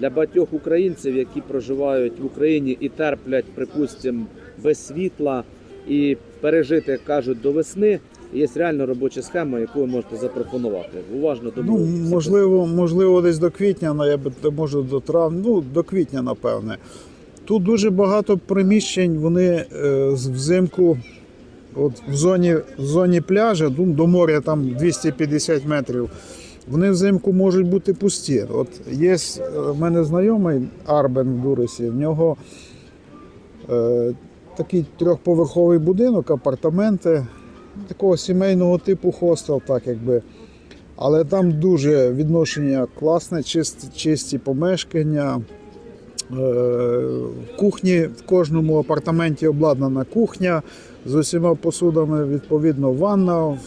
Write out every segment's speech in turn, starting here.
Для багатьох українців, які проживають в Україні і терплять, припустимо, без світла і пережити, як кажуть, до весни, є реально робоча схема, яку ви можете запропонувати. Уважно Ну, можливо, можливо, десь до квітня, але я би може до травня, ну до квітня, напевне. Тут дуже багато приміщень, вони е, взимку, от в зоні, в зоні пляжа, ну, до моря там 250 метрів. Вони взимку можуть бути пусті. От є е, в мене знайомий Арбен в Дурисі, в нього е, такий трьохповерховий будинок, апартаменти, такого сімейного типу хостел, так якби. Але там дуже відношення класне, чисті, чисті помешкання. Е, В кухні в кожному апартаменті обладнана кухня з усіма посудами, відповідно, ванна,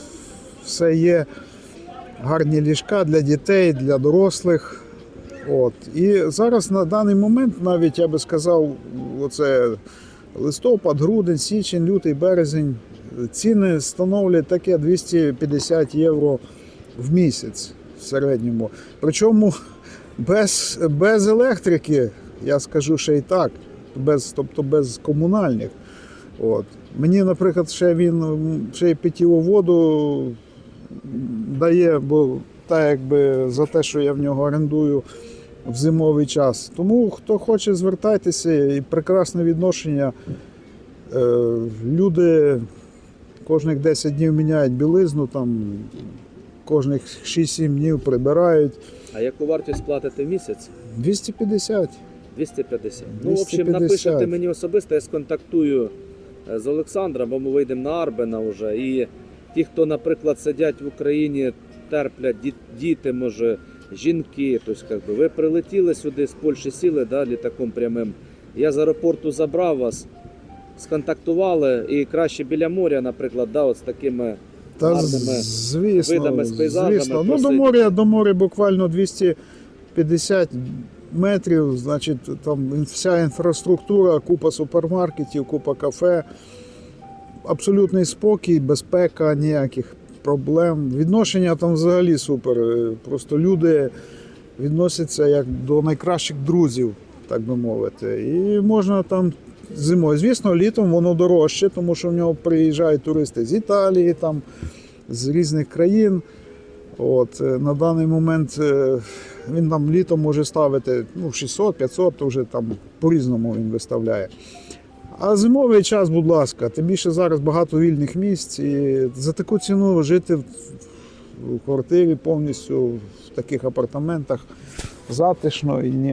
все є. Гарні ліжка для дітей, для дорослих. От. І зараз на даний момент, навіть я би сказав, оце листопад, грудень, січень, лютий, березень. Ціни становлять таке 250 євро в місяць в середньому. Причому без, без електрики, я скажу ще й так, без, тобто без комунальних. От. Мені, наприклад, ще він ще й питьову воду дає, бо так якби за те, що я в нього орендую в зимовий час. Тому хто хоче, звертайтеся і прекрасне відношення. Е, Люди кожних 10 днів міняють білизну, там кожних 6-7 днів прибирають. А яку вартість платите в місяць? 250. 250. Ну, в общем, 250. напишете мені особисто, я сконтактую е, з Олександром, бо ми вийдемо на Арбена вже. І ті, хто, наприклад, сидять в Україні, терплять діти, може, жінки. Тобто, як би, ви прилетіли сюди з Польщі, сіли да, літаком прямим. Я з аеропорту забрав вас, сконтактували і краще біля моря, наприклад, да, от з такими Та гарними звісно, видами, з пейзажами звісно. Ну, до моря, до моря буквально 250 метрів, значить, там вся інфраструктура, купа супермаркетів, купа кафе. Абсолютний спокій, безпека, ніяких проблем. Відношення там взагалі супер. Просто люди відносяться як до найкращих друзів, так би мовити. І можна там зимою. Звісно, літом воно дорожче, тому що в нього приїжджають туристи з Італії, там, з різних країн. От, е, на даний момент е, він там літом може ставити ну, 600-500, то вже там по-різному він виставляє. А зимовий час, будь ласка, тим більше зараз багато вільних місць. І за таку ціну жити в квартирі повністю в таких апартаментах затишно і ні.